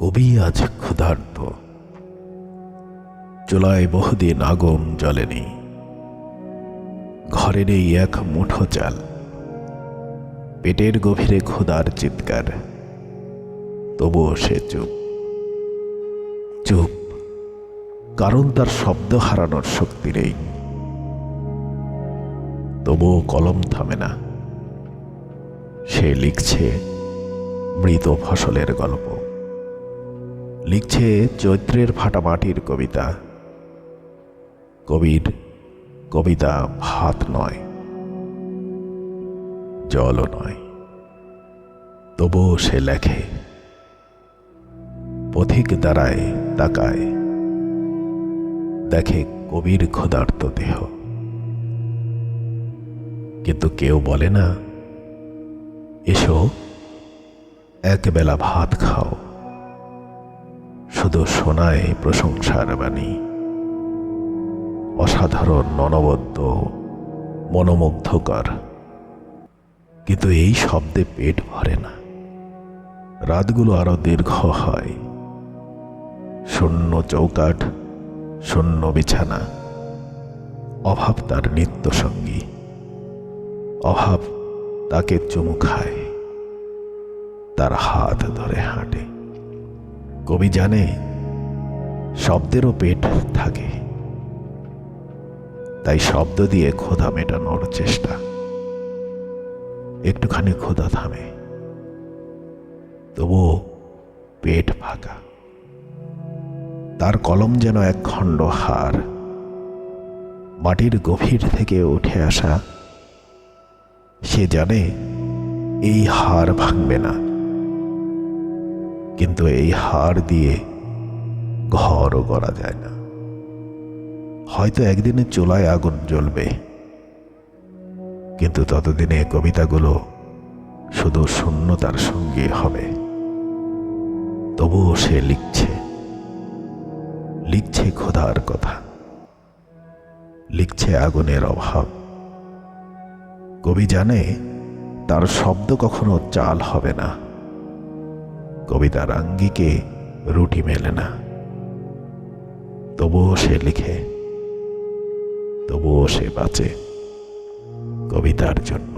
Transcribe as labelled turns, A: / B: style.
A: কবি আজ ক্ষুধার্ত। চুলায় বহুদিন আগুন জ্বলেনি। ঘরে নেই এক মুঠো চাল। পেটের গভীরে ক্ষুধার চিৎকার। তবুও সে চুপ। চুপ। কারণ তার শব্দ হারানোর শক্তি নেই। তবুও কলম থামে না। সে লিখছে, মৃত ফসলের গল্প। লিখছে চৈত্রের ফাটা মাটির কবিতা। কবির কবিতা ভাত নয়, জলও নয়, তবুও সে লেখে। পথিক দাঁড়ায় তাকায়, দেখে কবির ক্ষুধার্ত দেহ। কিন্তু কেউ বলে না, এসো একবেলা ভাত খাও। শুধু শোনায় প্রশংসার বাণী। অসাধারণ, ননবদ্য, মনোমুগ্ধকর। কিন্তু এই শব্দে পেট ভরে না। রাতগুলো আরও দীর্ঘ হয়। শূন্য চৌকাঠ, শূন্য বিছানা। অভাব তার নিত্য সঙ্গী অভাব তাকে চুমু খায়। তার হাত ধরে হাঁটে। কবি জানে শব্দেরও পেট থাকে। তাই শব্দ দিয়ে ক্ষুধা মেটানোর চেষ্টা। একটুখানি ক্ষুধা থামে, তবুও পেট ফাঁকা। তার কলম যেন এক খণ্ড হার। মাটির গভীর থেকে উঠে আসা, সে জানে এই হার ভাঙবে না। কিন্তু এই হার দিয়ে ঘরও করা যায় না। হয়তো একদিনে চোলায় আগুন জ্বলবে, কিন্তু ততদিনে কবিতাগুলো শুধু শূন্যতার সঙ্গে হবে। তবুও সে লিখছে লিখছে খোদার কথা, লিখছে আগুনের অভাব। কবি জানে তার শব্দ কখনো চাল হবে না। কবিতার আঙ্গিকে রুটি মেলে না। তবুও সে লিখে তবুও সে বাঁচে কবিতার জন্য।